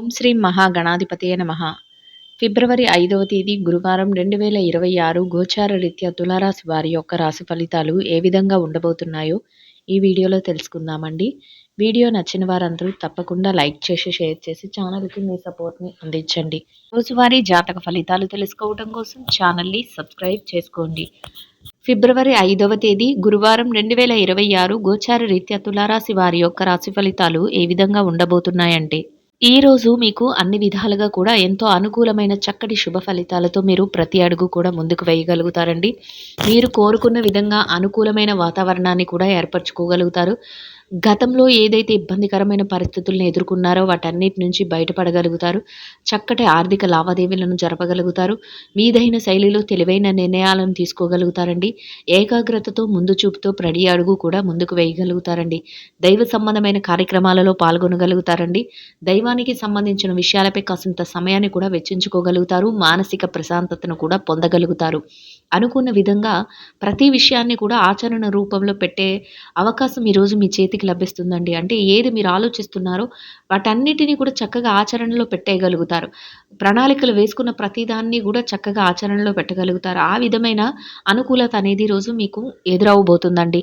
ఓం శ్రీ మహాగణాధిపతయ నమ. ఫిబ్రవరి ఐదవ తేదీ గురువారం రెండు వేల ఇరవై ఆరు గోచార రీత్యా తులారాశి వారి యొక్క రాశి ఫలితాలు ఏ విధంగా ఉండబోతున్నాయో ఈ వీడియోలో తెలుసుకుందామండి. వీడియో నచ్చిన వారందరూ తప్పకుండా లైక్ చేసి షేర్ చేసి ఛానల్కి మీ సపోర్ట్ని అందించండి. రోజువారీ జాతక ఫలితాలు తెలుసుకోవడం కోసం ఛానల్ని సబ్స్క్రైబ్ చేసుకోండి. ఫిబ్రవరి ఐదవ తేదీ గురువారం రెండు వేల ఇరవై ఆరు గోచార రీత్యా తులారాశి వారి యొక్క రాశి ఫలితాలు ఏ విధంగా ఉండబోతున్నాయంటే ఈ రోజు మీకు అన్ని విధాలుగా కూడా ఎంతో అనుకూలమైన చక్కటి శుభ ఫలితాలతో మీరు ప్రతి అడుగు కూడా ముందుకు వేయగలుగుతారండి. మీరు కోరుకున్న విధంగా అనుకూలమైన వాతావరణాన్ని కూడా ఏర్పరచుకోగలుగుతారు. గతంలో ఏదైతే ఇబ్బందికరమైన పరిస్థితులను ఎదుర్కొన్నారో వాటన్నిటి నుంచి బయటపడగలుగుతారు. చక్కటి ఆర్థిక లావాదేవీలను జరపగలుగుతారు. మీదైన శైలిలో తెలివైన నిర్ణయాలను తీసుకోగలుగుతారండి. ఏకాగ్రతతో ముందు చూపుతో ప్రడి అడుగు కూడా ముందుకు వేయగలుగుతారండి. దైవ సంబంధమైన కార్యక్రమాలలో పాల్గొనగలుగుతారండి. దైవానికి సంబంధించిన విషయాలపై కాసింత సమయాన్ని కూడా వెచ్చించుకోగలుగుతారు. మానసిక ప్రశాంతతను కూడా పొందగలుగుతారు. అనుకున్న విధంగా ప్రతి విషయాన్ని కూడా ఆచరణ రూపంలో పెట్టే అవకాశం ఈరోజు మీ చేతికి లభిస్తుందండి. అంటే ఏది మీరు ఆలోచిస్తున్నారో వాటన్నిటినీ కూడా చక్కగా ఆచరణలో పెట్టేయగలుగుతారు. ప్రణాళికలు వేసుకున్న ప్రతిదాన్ని కూడా చక్కగా ఆచరణలో పెట్టగలుగుతారు. ఆ విధమైన అనుకూలత అనేది రోజు మీకు ఎదురవబోతుందండి.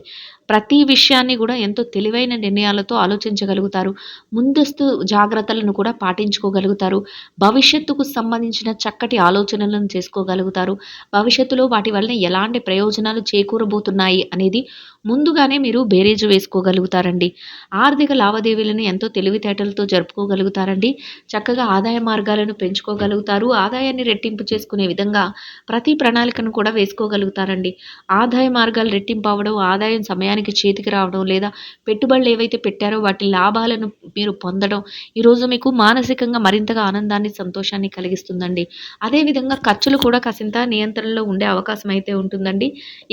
ప్రతి విషయాన్ని కూడా ఎంతో తెలివైన నిర్ణయాలతో ఆలోచించగలుగుతారు. ముందస్తు జాగ్రత్తలను కూడా పాటించుకోగలుగుతారు. భవిష్యత్తుకు సంబంధించిన చక్కటి ఆలోచనలను చేసుకోగలుగుతారు. భవిష్యత్తులో వాటి వలన ఎలాంటి ప్రయోజనాలు చేకూరబోతున్నాయి అనేది ముందుగానే మీరు బేరేజు వేసుకోగలుగుతారండి. ఆర్థిక లావాదేవీలను ఎంతో తెలివితేటలతో జరుపుకోగలుగుతారండి. చక్కగా ఆదాయ మార్గాలను పెంచుకోగలుగుతారు. ఆదాయాన్ని రెట్టింపు చేసుకునే విధంగా ప్రతి ప్రణాళికను కూడా వేసుకోగలుగుతారండి. ఆదాయ మార్గాలు రెట్టింపు అవడం ఆదాయం సమయానికి చేతికి రావడం లేదా పెట్టుబడులు ఏవైతే పెట్టారో వాటి లాభాలను మీరు పొందడం ఈరోజు మీకు మానసికంగా మరింతగా ఆనందాన్ని సంతోషాన్ని కలిగిస్తుందండి. అదేవిధంగా ఖర్చులు కూడా కాసింత నియంత్రణలో ఉండే అవకాశం అయితే ఉంటుందండి.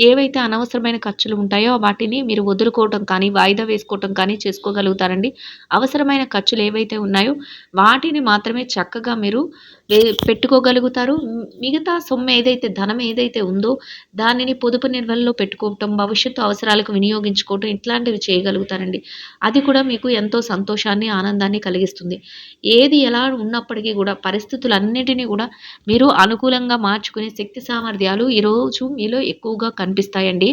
ఏవైతే అనవసరమైన ఖర్చులు ఉంటాయో వాటిని మీరు వదులుకోవటం కానీ వాయిదా వేసుకోవటం కానీ చేసుకోగలుగుతారండి. అవసరమైన ఖర్చులు ఏవైతే ఉన్నాయో వాటిని మాత్రమే చక్కగా మీరు పెట్టుకోగలుగుతారు? మిగతా సొమ్ము ఏదైతే ధనం ఏదైతే ఉందో దానిని పొదుపు నిర్వహణలో పెట్టుకోవటం భవిష్యత్తు అవసరాలకు వినియోగించుకోవటం ఇట్లాంటివి చేయగలుగుతారండి. అది కూడా మీకు ఎంతో సంతోషాన్ని ఆనందాన్ని కలిగిస్తుంది. ఏది ఎలా ఉన్నప్పటికీ కూడా పరిస్థితులన్నిటినీ కూడా మీరు అనుకూలంగా మార్చుకునే శక్తి సామర్థ్యాలు ఈరోజు మీలో ఎక్కువగా కనిపిస్తాయండి.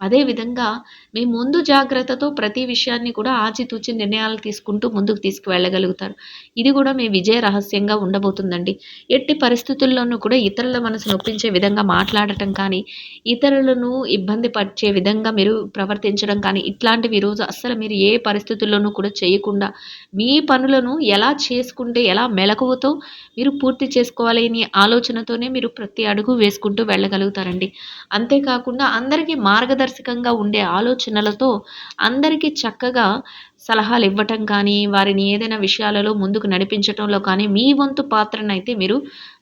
అదేవిధంగా మీ ముందు జాగ్రత్తతో ప్రతి విషయాన్ని కూడా ఆచితూచి నిర్ణయాలు తీసుకుంటూ ముందుకు తీసుకువెళ్ళగలుగుతారు. ఇది కూడా మీ విజయ రహస్యంగా ఉండబోతుందండి. ఎట్టి పరిస్థితుల్లోనూ కూడా ఇతరుల మనసు నొప్పించే విధంగా మాట్లాడటం కానీ ఇతరులను ఇబ్బంది పరిచే విధంగా మీరు ప్రవర్తించడం కానీ ఇట్లాంటివి ఈరోజు అస్సలు మీరు ఏ పరిస్థితుల్లోనూ కూడా చేయకుండా మీ పనులను ఎలా చేసుకుంటే ఎలా మెలకువతో మీరు పూర్తి చేసుకోవాలి అనే ఆలోచనతోనే మీరు ప్రతి అడుగు వేసుకుంటూ వెళ్ళగలుగుతారండి. అంతేకాకుండా అందరికీ పారదర్శకంగా ఉండే ఆలోచనలతో అందరికీ చక్కగా సలహాలు ఇవ్వటం కానీ వారిని ఏదైనా విషయాలలో ముందుకు నడిపించటంలో కానీ మీ వంతు పాత్రనైతే మీరు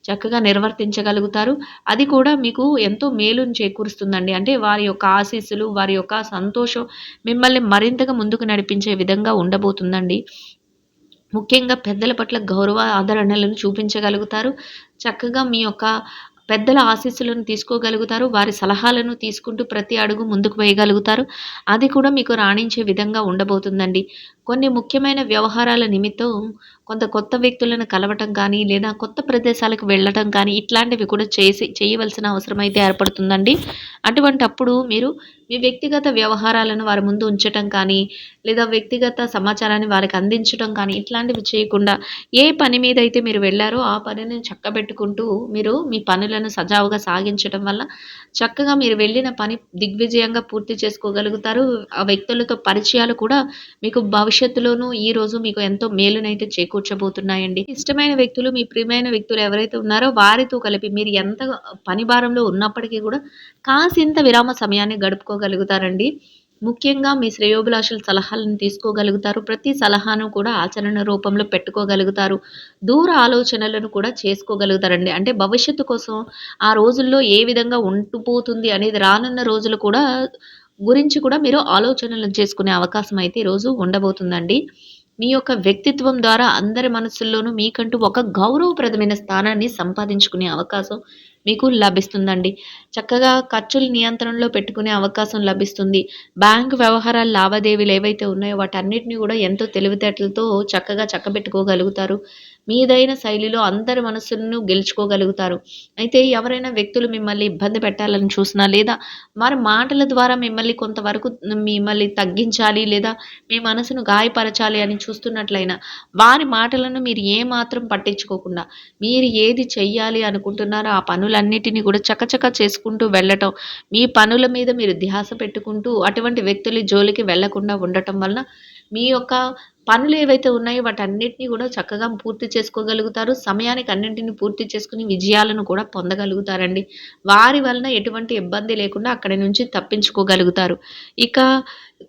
చక్కగా నిర్వర్తించగలుగుతారు. అది కూడా మీకు ఎంతో మేలును చేకూరుస్తుందండి. అంటే వారి యొక్క ఆశీస్సులు వారి యొక్క సంతోషం మిమ్మల్ని మరింతగా ముందుకు నడిపించే విధంగా ఉండబోతుందండి. ముఖ్యంగా పెద్దల పట్ల గౌరవ ఆదరణలను చూపించగలుగుతారు. చక్కగా మీ యొక్క పెద్దల ఆశీస్సులను తీసుకోగలుగుతారు వారి సలహాలను తీసుకుంటూ ప్రతి అడుగు ముందుకు వేయగలుగుతారు. అది కూడా మీకు రాణించే విధంగా ఉండబోతుందండి. కొన్ని ముఖ్యమైన వ్యవహారాల నిమిత్తం కొంత కొత్త వ్యక్తులను కలవటం కానీ లేదా కొత్త ప్రదేశాలకు వెళ్ళటం కానీ ఇట్లాంటివి కూడా చేసి చేయవలసిన అవసరం అయితే ఏర్పడుతుందండి. అటువంటి అప్పుడు మీరు మీ వ్యక్తిగత వ్యవహారాలను వారి ముందు ఉంచటం కానీ లేదా వ్యక్తిగత సమాచారాన్ని వారికి అందించడం కానీ ఇట్లాంటివి చేయకుండా ఏ పని మీద అయితే మీరు వెళ్ళారో ఆ పనిని చక్కబెట్టుకుంటూ మీరు మీ పనులను సజావుగా సాగించడం వల్ల చక్కగా మీరు వెళ్ళిన పని దిగ్విజయంగా పూర్తి చేసుకోగలుగుతారు. ఆ వ్యక్తులతో పరిచయాలు కూడా మీకు భవిష్యత్తులోనూ ఈ రోజు మీకు ఎంతో మేలునైతే చేకూర్చబోతున్నాయండి. ఇష్టమైన వ్యక్తులు మీ ప్రియమైన వ్యక్తులు ఎవరైతే ఉన్నారో వారితో కలిపి మీరు ఎంత పని భారంలో ఉన్నప్పటికీ కూడా కాసింత విరామ సమయాన్ని గడుపుకోగలుగుతారండి. ముఖ్యంగా మీ శ్రేయోభిలాషుల సలహాలను తీసుకోగలుగుతారు. ప్రతి సలహాను కూడా ఆచరణ రూపంలో పెట్టుకోగలుగుతారు. దూర ఆలోచనలను కూడా చేసుకోగలుగుతారండి. అంటే భవిష్యత్తు కోసం ఆ రోజుల్లో ఏ విధంగా ఉంటుపోతుంది అనేది రానున్న రోజులు కూడా గురించి కూడా మీరు ఆలోచనలు చేసుకునే అవకాశం అయితే ఈరోజు ఉండబోతుందండి. మీ యొక్క వ్యక్తిత్వం ద్వారా అందరి మనసుల్లోనూ మీకంటూ ఒక గౌరవప్రదమైన స్థానాన్ని సంపాదించుకునే అవకాశం మీకు లభిస్తుందండి. చక్కగా ఖర్చులు నియంత్రణలో పెట్టుకునే అవకాశం లభిస్తుంది. బ్యాంక్ వ్యవహారాల లావాదేవీలు ఏవైతే ఉన్నాయో వాటన్నిటిని కూడా ఎంతో తెలివితేటలతో చక్కగా చక్కబెట్టుకోగలుగుతారు. మీదైన శైలిలో అందరి మనసులను గెలుచుకోగలుగుతారు. అయితే ఎవరైనా వ్యక్తులు మిమ్మల్ని ఇబ్బంది పెట్టాలని చూసినా లేదా వారి మాటల ద్వారా మిమ్మల్ని కొంతవరకు మిమ్మల్ని తగ్గించాలి లేదా మీ మనసును గాయపరచాలి అని చూస్తున్నట్లయినా వారి మాటలను మీరు ఏమాత్రం పట్టించుకోకుండా మీరు ఏది చెయ్యాలి అనుకుంటున్నారో ఆ పనులన్నిటినీ కూడా చకచక చేసుకుంటూ వెళ్ళటం మీ పనుల మీద మీరు ధ్యాస పెట్టుకుంటూ అటువంటి వ్యక్తుల జోలికి వెళ్ళకుండా ఉండటం వలన మీ యొక్క పనులు ఏవైతే ఉన్నాయో వాటన్నిటిని కూడా చక్కగా పూర్తి చేసుకోగలుగుతారు. సమయానికి అన్నింటిని పూర్తి చేసుకుని విజయాలను కూడా పొందగలుగుతారండి. వారి వలన ఎటువంటి ఇబ్బంది లేకుండా అక్కడి నుంచి తప్పించుకోగలుగుతారు. ఇక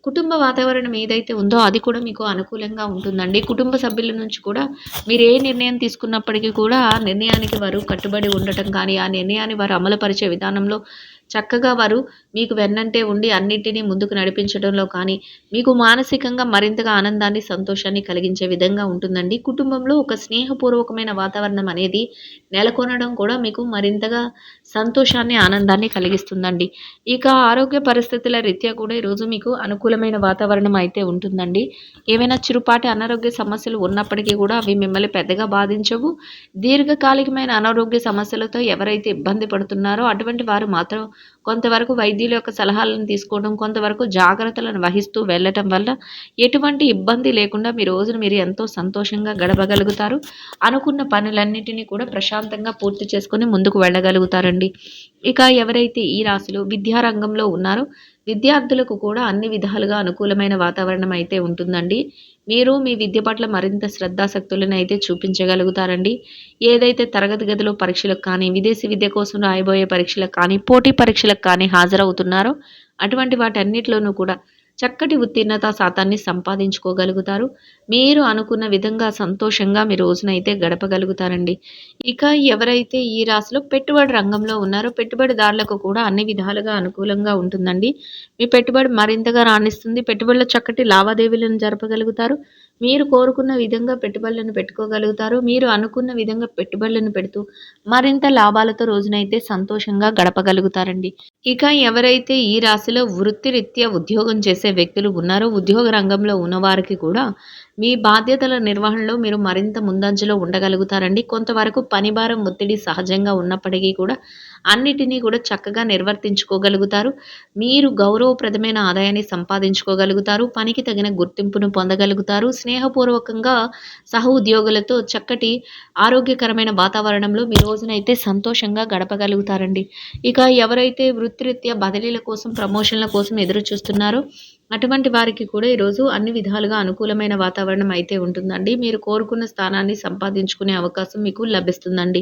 కుటుంబ వాతావరణం ఏదైతే ఉందో అది కూడా మీకు అనుకూలంగా ఉంటుందండి. కుటుంబ సభ్యుల నుంచి కూడా మీరు ఏ నిర్ణయం తీసుకున్నప్పటికీ కూడా ఆ నిర్ణయానికి వారు కట్టుబడి ఉండటం కానీ ఆ నిర్ణయాన్ని వారు అమలుపరిచే విధానంలో చక్కగా వారు మీకు వెన్నంటే ఉండి అన్నింటినీ ముందుకు నడిపించడంలో కానీ మీకు మానసికంగా మరింతగా ఆనందాన్ని సంతోషాన్ని కలిగించే విధంగా ఉంటుందండి. కుటుంబంలో ఒక స్నేహపూర్వకమైన వాతావరణం అనేది నెలకొనడం కూడా మీకు మరింతగా సంతోషాన్ని ఆనందాన్ని కలిగిస్తుందండి. ఇక ఆరోగ్య పరిస్థితుల రీత్యా కూడా ఈరోజు మీకు అనుకూలమైన వాతావరణం అయితే ఉంటుందండి. ఏమైనా చిరుపాటి అనారోగ్య సమస్యలు ఉన్నప్పటికీ కూడా అవి మిమ్మల్ని పెద్దగా బాధించవు. దీర్ఘకాలికమైన అనారోగ్య సమస్యలతో ఎవరైతే ఇబ్బంది పడుతున్నారో అటువంటి వారు మాత్రం కొంతవరకు వైద్యుల యొక్క సలహాలను తీసుకోవడం కొంతవరకు జాగ్రత్తలను వహిస్తూ వెళ్ళటం వల్ల ఎటువంటి ఇబ్బంది లేకుండా మీ రోజును మీరు ఎంతో సంతోషంగా గడపగలుగుతారు. అనుకున్న పనులన్నిటినీ కూడా ప్రశాంతంగా పూర్తి చేసుకొని ముందుకు వెళ్ళగలుగుతారండి. ఇక ఎవరైతే ఈ రాశిలో విద్యారంగంలో ఉన్నారో విద్యార్థులకు కూడా అన్ని విధాలుగా అనుకూలమైన వాతావరణం అయితే ఉంటుందండి. మీరు మీ విద్య పట్ల మరింత శ్రద్ధాశక్తులను అయితే చూపించగలుగుతారండి. ఏదైతే తరగతి గదిలో పరీక్షలకు కానీ విదేశీ విద్య కోసం రాయబోయే పరీక్షలకు కానీ పోటీ పరీక్షలకు కానీ హాజరవుతున్నారో అటువంటి వాటన్నిటిలోనూ కూడా చక్కటి ఉత్తీర్ణత శాతాన్ని సంపాదించుకోగలుగుతారు. మీరు అనుకున్న విధంగా సంతోషంగా మీ రోజునైతే గడపగలుగుతారండి. ఇక ఎవరైతే ఈ రాశిలో పెట్టుబడి రంగంలో ఉన్నారో పెట్టుబడిదారులకు కూడా అన్ని విధాలుగా అనుకూలంగా ఉంటుందండి. మీ పెట్టుబడి మరింతగా రాణిస్తుంది. పెట్టుబడుల చక్కటి లావాదేవీలను జరపగలుగుతారు. మీరు కోరుకున్న విధంగా పెట్టుబడులను పెట్టుకోగలుగుతారు మీరు అనుకున్న విధంగా పెట్టుబడులను పెడుతూ మరింత లాభాలతో రోజునైతే సంతోషంగా గడపగలుగుతారండి. ఇక ఎవరైతే ఈ రాశిలో వృత్తిరీత్యా ఉద్యోగం చేసే వ్యక్తులు ఉన్నారో ఉద్యోగ రంగంలో ఉన్నవారికి కూడా మీ బాధ్యతల నిర్వహణలో మీరు మరింత ముందంజలో ఉండగలుగుతారండి. కొంతవరకు పనిభారం ఒత్తిడి సహజంగా ఉన్నప్పటికీ కూడా అన్నిటినీ కూడా చక్కగా నిర్వర్తించుకోగలుగుతారు. మీరు గౌరవప్రదమైన ఆదాయాన్ని సంపాదించుకోగలుగుతారు. పనికి తగిన గుర్తింపును పొందగలుగుతారు. స్నేహపూర్వకంగా సహ ఉద్యోగులతో చక్కటి ఆరోగ్యకరమైన వాతావరణంలో మీ రోజునైతే సంతోషంగా గడపగలుగుతారండి. ఇక ఎవరైతే వృత్తిరీత్యా బదిలీల కోసం ప్రమోషన్ల కోసం ఎదురు చూస్తున్నారో అటువంటి వారికి కూడా ఈరోజు అన్ని విధాలుగా అనుకూలమైన వాతావరణం అయితే ఉంటుందండి. మీరు కోరుకున్న స్థానాన్ని సంపాదించుకునే అవకాశం మీకు లభిస్తుందండి.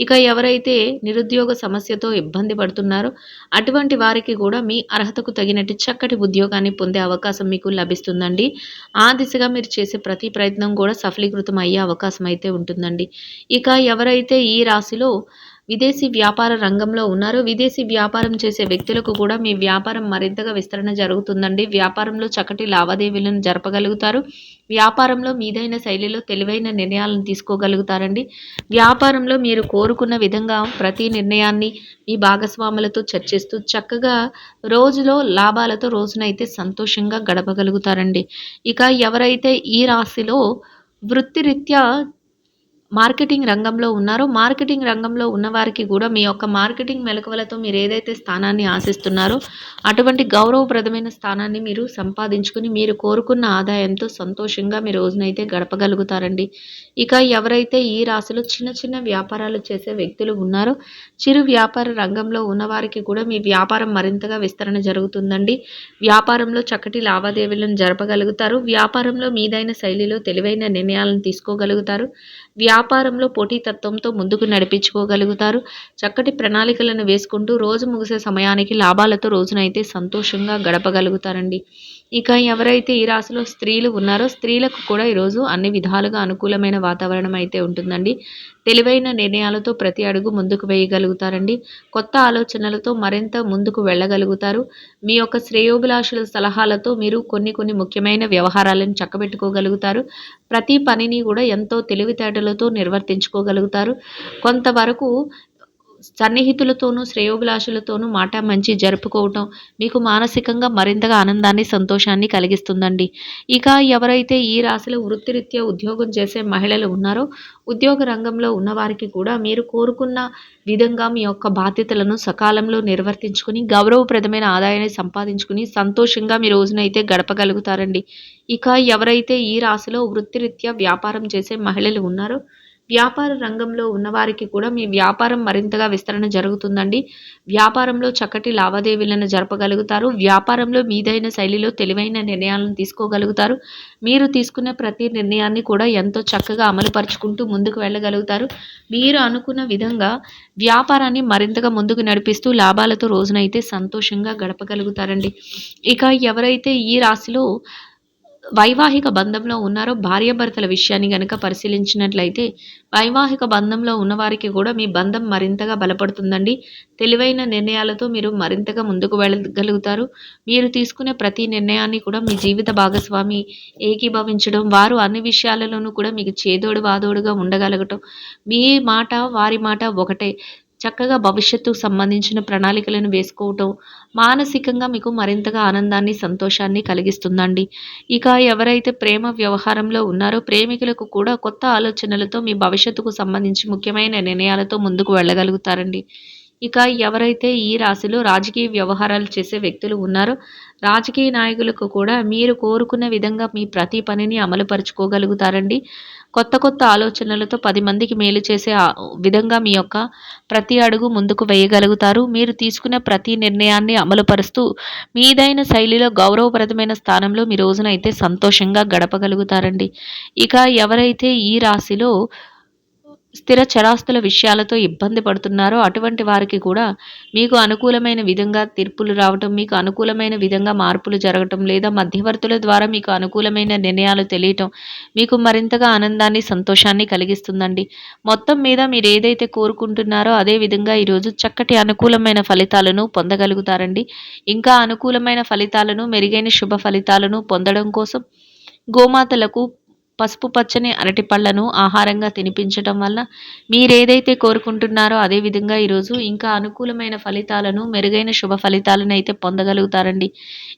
ఇక ఎవరైతే నిరుద్యోగ సమస్యతో ఇబ్బంది పడుతున్నారో అటువంటి వారికి కూడా మీ అర్హతకు తగినట్టు చక్కటి ఉద్యోగాన్ని పొందే అవకాశం మీకు లభిస్తుందండి. ఆ దిశగా మీరు చేసే ప్రతి ప్రయత్నం కూడా సఫలీకృతం అయ్యే అవకాశం అయితే ఉంటుందండి. ఇక ఎవరైతే ఈ రాశిలో విదేశీ వ్యాపార రంగంలో ఉన్నారు. విదేశీ వ్యాపారం చేసే వ్యక్తులకు కూడా మీ వ్యాపారం మరింతగా విస్తరణ జరుగుతుందండి. వ్యాపారంలో చక్కటి లావాదేవీలను జరపగలుగుతారు. వ్యాపారంలో మీదైన శైలిలో తెలివైన నిర్ణయాలను తీసుకోగలుగుతారండి. వ్యాపారంలో మీరు కోరుకున్న విధంగా ప్రతి నిర్ణయాన్ని మీ భాగస్వాములతో చర్చిస్తూ చక్కగా రోజులో లాభాలతో రోజునైతే సంతోషంగా గడపగలుగుతారండి. ఇక ఎవరైతే ఈ రాశిలో వృత్తిరీత్యా మార్కెటింగ్ రంగంలో ఉన్నారో మార్కెటింగ్ రంగంలో ఉన్నవారికి కూడా మీ యొక్క మార్కెటింగ్ మెలకువలతో మీరు ఏదైతే స్థానాన్ని ఆశిస్తున్నారో అటువంటి గౌరవప్రదమైన స్థానాన్ని మీరు సంపాదించుకుని మీరు కోరుకున్న ఆదాయంతో సంతోషంగా మీ రోజునైతే గడపగలుగుతారండి. ఇక ఎవరైతే ఈ రాశిలో చిన్న చిన్న వ్యాపారాలు చేసే వ్యక్తులు ఉన్నారో చిరు వ్యాపార రంగంలో ఉన్నవారికి కూడా మీ వ్యాపారం మరింతగా విస్తరణ జరుగుతుందండి. వ్యాపారంలో చక్కటి లావాదేవీలను జరపగలుగుతారు. వ్యాపారంలో మీదైన శైలిలో తెలివైన నిర్ణయాలను తీసుకోగలుగుతారు. వ్యా వ్యాపారంలో పోటీతత్వంతో ముందుకు నడిపించుకోగలుగుతారు. చక్కటి ప్రణాళికలను వేసుకుంటూ రోజు ముగిసే సమయానికి లాభాలతో రోజునైతే సంతోషంగా గడపగలుగుతారండి. ఇక ఎవరైతే ఈ రాశిలో స్త్రీలు ఉన్నారో స్త్రీలకు కూడా ఈరోజు అన్ని విధాలుగా అనుకూలమైన వాతావరణం అయితే ఉంటుందండి. తెలివైన నిర్ణయాలతో ప్రతి అడుగు ముందుకు వేయగలుగుతారండి. కొత్త ఆలోచనలతో మరింత ముందుకు వెళ్ళగలుగుతారు. మీ యొక్క శ్రేయోభిలాషుల సలహాలతో మీరు కొన్ని కొన్ని ముఖ్యమైన వ్యవహారాలను చక్కబెట్టుకోగలుగుతారు. ప్రతి పనిని కూడా ఎంతో తెలివితేటలతో నిర్వర్తించుకోగలుగుతారు. కొంతవరకు సన్నిహితులతోనూ శ్రేయోభిలాషులతోనూ మాట మంచి జరుపుకోవటం మీకు మానసికంగా మరింతగా ఆనందాన్ని సంతోషాన్ని కలిగిస్తుందండి. ఇక ఎవరైతే ఈ రాశిలో వృత్తిరీత్యా ఉద్యోగం చేసే మహిళలు ఉన్నారో ఉద్యోగ రంగంలో ఉన్నవారికి కూడా మీరు కోరుకున్న విధంగా మీ యొక్క బాధ్యతలను సకాలంలో నిర్వర్తించుకుని గౌరవప్రదమైన ఆదాయాన్ని సంపాదించుకుని సంతోషంగా మీ రోజునైతే గడపగలుగుతారండి. ఇక ఎవరైతే ఈ రాశిలో వృత్తిరీత్యా వ్యాపారం చేసే మహిళలు ఉన్నారో వ్యాపార రంగంలో ఉన్నవారికి కూడా మీ వ్యాపారం మరింతగా విస్తరణ జరుగుతుందండి. వ్యాపారంలో చక్కటి లావాదేవీలను జరపగలుగుతారు. వ్యాపారంలో మీదైన శైలిలో తెలివైన నిర్ణయాలను తీసుకోగలుగుతారు. మీరు తీసుకునే ప్రతి నిర్ణయాన్ని కూడా ఎంతో చక్కగా అమలుపరుచుకుంటూ ముందుకు వెళ్ళగలుగుతారు. మీరు అనుకున్న విధంగా వ్యాపారాన్ని మరింతగా ముందుకు నడిపిస్తూ లాభాలతో రోజునైతే సంతోషంగా గడపగలుగుతారండి. ఇక ఎవరైతే ఈ రాశిలో వైవాహిక బంధంలో ఉన్నారో భార్యాభర్తల విషయాన్ని గనక పరిశీలించినట్లయితే వైవాహిక బంధంలో ఉన్నవారికి కూడా మీ బంధం మరింతగా బలపడుతుందండి. తెలివైన నిర్ణయాలతో మీరు మరింతగా ముందుకు వెళ్ళగలుగుతారు. మీరు తీసుకునే ప్రతి నిర్ణయాన్ని కూడా మీ జీవిత భాగస్వామి ఏకీభవించడం వారు అన్ని విషయాలలోనూ కూడా మీకు చేదోడు వాదోడుగా ఉండగలగటం. మీ మాట వారి మాట ఒకటే. చక్కగా భవిష్యత్తుకు సంబంధించిన ప్రణాళికలను వేసుకోవటం మానసికంగా మీకు మరింతగా ఆనందాన్ని సంతోషాన్ని కలిగిస్తుందండి. ఇక ఎవరైతే ప్రేమ వ్యవహారంలో ఉన్నారో ప్రేమికులకు కూడా కొత్త ఆలోచనలతో మీ భవిష్యత్తుకు సంబంధించి ముఖ్యమైన నిర్ణయాలతో ముందుకు వెళ్ళగలుగుతారండి. ఇక ఎవరైతే ఈ రాశిలో రాజకీయ వ్యవహారాలు చేసే వ్యక్తులు ఉన్నారో రాజకీయ నాయకులకు కూడా మీరు కోరుకున్న విధంగా మీ ప్రతి పనిని అమలుపరుచుకోగలుగుతారండి. కొత్త కొత్త ఆలోచనలతో పది మందికి మేలు చేసే విధంగా మీ యొక్క ప్రతి అడుగు ముందుకు వేయగలుగుతారు. మీరు తీసుకునే ప్రతి నిర్ణయాన్ని అమలుపరుస్తూ మీదైన శైలిలో గౌరవప్రదమైన స్థానంలో మీ రోజునైతే సంతోషంగా గడపగలుగుతారండి. ఇక ఎవరైతే ఈ రాశిలో స్థిర చరాస్తుల విషయాలతో ఇబ్బంది పడుతున్నారో అటువంటి వారికి కూడా మీకు అనుకూలమైన విధంగా తీర్పులు రావటం మీకు అనుకూలమైన విధంగా మార్పులు జరగటం లేదా మధ్యవర్తుల ద్వారా మీకు అనుకూలమైన నిర్ణయాలు తెలియటం మీకు మరింతగా ఆనందాన్ని సంతోషాన్ని కలిగిస్తుందండి. మొత్తం మీద మీరు ఏదైతే కోరుకుంటున్నారో అదే విధంగా ఈరోజు చక్కటి అనుకూలమైన ఫలితాలను పొందగలుగుతారండి. ఇంకా అనుకూలమైన ఫలితాలను మెరుగైన శుభ ఫలితాలను పొందడం కోసం గోమాతలకు పసుపు పచ్చని అరటి పళ్ళను ఆహారంగా తినిపించటం వల్ల మీరేదైతే కోరుకుంటున్నారో అదేవిధంగా ఈరోజు ఇంకా అనుకూలమైన ఫలితాలను మెరుగైన శుభ ఫలితాలను అయితే పొందగలుగుతారండి.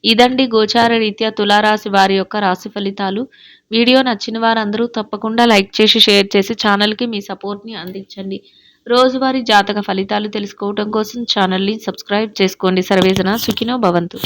ఇదండి గోచార రీత్యా తులారాశి వారి యొక్క రాశి ఫలితాలు. వీడియో నచ్చిన వారందరూ తప్పకుండా లైక్ చేసి షేర్ చేసి ఛానల్కి మీ సపోర్ట్ని అందించండి. రోజువారీ జాతక ఫలితాలు తెలుసుకోవటం కోసం ఛానల్ని సబ్స్క్రైబ్ చేసుకోండి. సర్వేజన సుఖినో భవంతు.